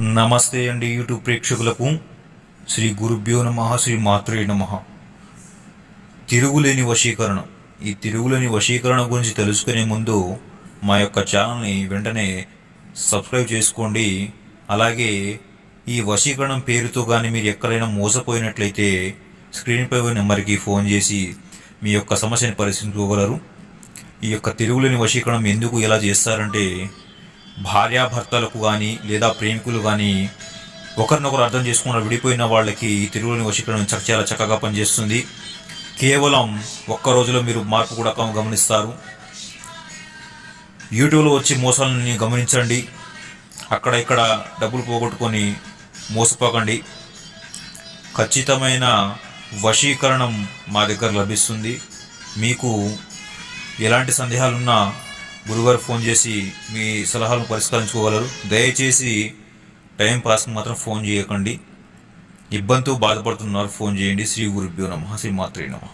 నమస్తే అండి యూట్యూబ్ ప్రేక్షకులకు. శ్రీ గురుభ్యో నమ శ్రీ మాత్రే నమ. తిరుగులేని వశీకరణ. ఈ తిరుగులేని వశీకరణ గురించి తెలుసుకునే ముందు మా యొక్క ఛానల్ని వెంటనే సబ్స్క్రైబ్ చేసుకోండి. అలాగే ఈ వశీకరణం పేరుతో కానీ మీరు ఎక్కడైనా మోసపోయినట్లయితే స్క్రీన్పై ఉన్న నెంబర్కి ఫోన్ చేసి మీ యొక్క సమస్యని పరిశీలించుకోగలరు. ఈ యొక్క తిరుగులేని వశీకరణం ఎందుకు ఎలా చేస్తారంటే భార్యాభర్తలకు కానీ లేదా ప్రేమికులు కానీ ఒకరినొకరు అర్థం చేసుకున్న విడిపోయిన వాళ్ళకి ఈ వశీకరణ చక్క చాలా చక్కగా పనిచేస్తుంది. కేవలం ఒక్క రోజులో మీరు మార్పు కూడా గమనిస్తారు. యూట్యూబ్లో వచ్చి మోసాలని గమనించండి. అక్కడ ఇక్కడ డబ్బులు పోగొట్టుకొని మోసపోకండి. ఖచ్చితమైన వశీకరణం మా దగ్గర లభిస్తుంది. మీకు ఎలాంటి సందేహాలున్నా గురుగారు ఫోన్ చేసి మీ సలహాలను పరిష్కరించుకోగలరు. దయచేసి టైం పాస్కి మాత్రం ఫోన్ చేయకండి. ఇబ్బందితో బాధపడుతున్నారు ఫోన్ చేయండి. శ్రీ గురుభ్యో నమ. శ్రీ మాత్రే నమ.